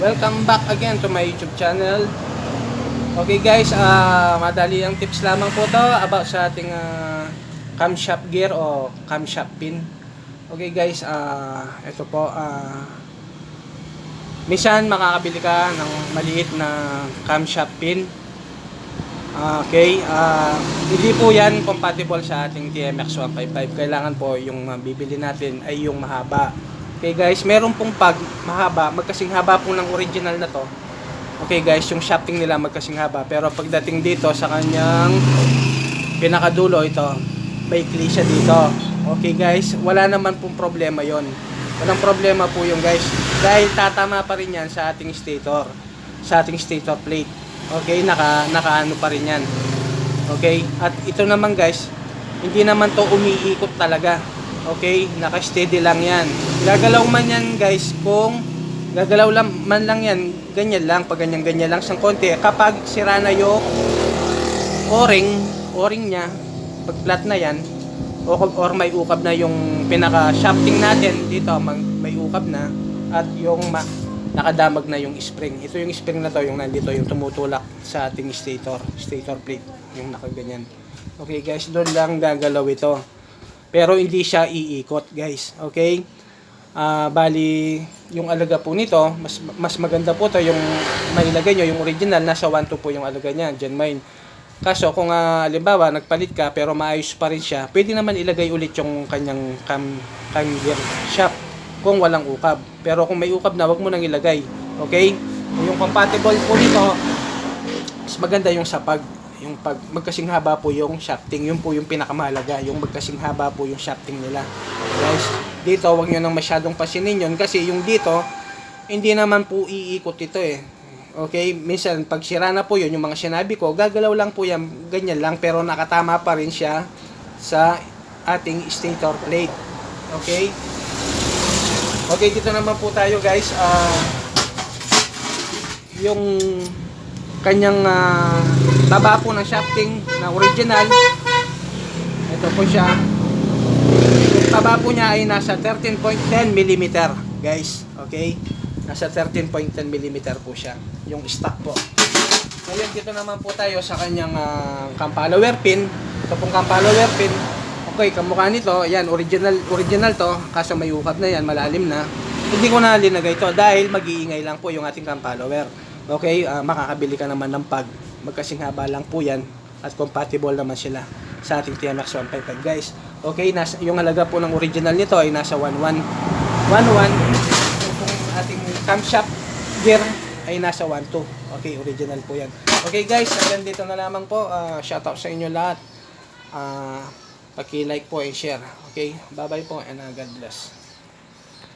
Welcome back again to my YouTube channel. Okay guys, ah madali ang tips lamang po to about sa ating ah, camshaft gear o camshaft pin. Okay guys, ah ito po ah minsan makakabili ka ng maliit na camshaft pin. Okay, ah hindi po yan compatible sa ating TMX 155. Kailangan po yung mabibili natin ay yung mahaba. Okay guys, meron pong pag mahaba, magkasing haba po ng original na to. Okay guys, yung shafting nila magkasing haba. Pero pagdating dito sa kanyang pinakadulo ito, may siya dito. Okay guys, wala naman pong problema yon. Walang problema po yung guys. Dahil tatama pa rin yan sa ating stator. Sa ating stator plate. Okay, naka, nakaano pa rin yan. Okay, at ito naman guys, hindi naman to umiikot talaga. Okay, naka-steady lang yan. Gagalaw man yan guys kung gagalaw lang, man lang yan, ganyan lang, pag ganyan-ganyan lang sa konti. Kapag sira na yung o-ring, o-ring niya, pag flat na yan, o, or may ukab na yung pinaka-shafting natin dito, mag, may ukab na, at yung ma, nakadamag na yung spring. Ito yung spring na to, yung nandito, yung tumutulak sa ating stator, stator plate, yung nakaganyan. Okay guys, doon lang gagalaw ito. Pero hindi siya iikot guys, okay? Ah, bali, yung alaga po nito, mas mas maganda po to yung mailagay nyo, yung original, nasa 1.2 po yung alaga niya, Gen Mine. Kaso kung uh, halimbawa nagpalit ka pero maayos pa rin siya, pwede naman ilagay ulit yung kanyang cam, cam gear shop kung walang ukab. Pero kung may ukab na, wag mo nang ilagay. Okay? Yung compatible po nito, mas maganda yung sapag. Yung pag magkasing haba po yung shafting, yun po yung pinakamahalaga. Yung magkasing haba po yung shafting nila. Guys, dito wag niyo nang masyadong pasinin yun kasi yung dito, hindi naman po iikot ito eh. Okay, minsan pag sira na po yun, yung mga sinabi ko, gagalaw lang po yan, ganyan lang, pero nakatama pa rin siya sa ating stator plate. Okay? Okay, dito naman po tayo guys. Ah, yung kanyang ah, baba po ng shafting na original. Ito po siya. Yung baba po niya ay nasa 13.10 mm, guys. Okay? Nasa 13.10 mm po siya. Yung stock po. Ngayon dito naman po tayo sa kanyang uh, follower pin. Ito pong follower pin. Okay, kamukha nito, yan, original original to, kaso may ukap na yan, malalim na. Hindi ko na linagay to dahil mag-iingay lang po yung ating follower. Okay, ah, makakabili ka naman ng pag. Magkasing haba lang po yan at compatible naman sila sa ating TMX 155 guys. Okay, nasa, yung halaga po ng original nito ay nasa 11 11 yung ating camshaft gear ay nasa 12. Okay, original po yan. Okay guys, hanggang dito na lamang po. Ah, shoutout sa inyo lahat. Ah, paki-like po and share. Okay, bye-bye po and ah, God bless.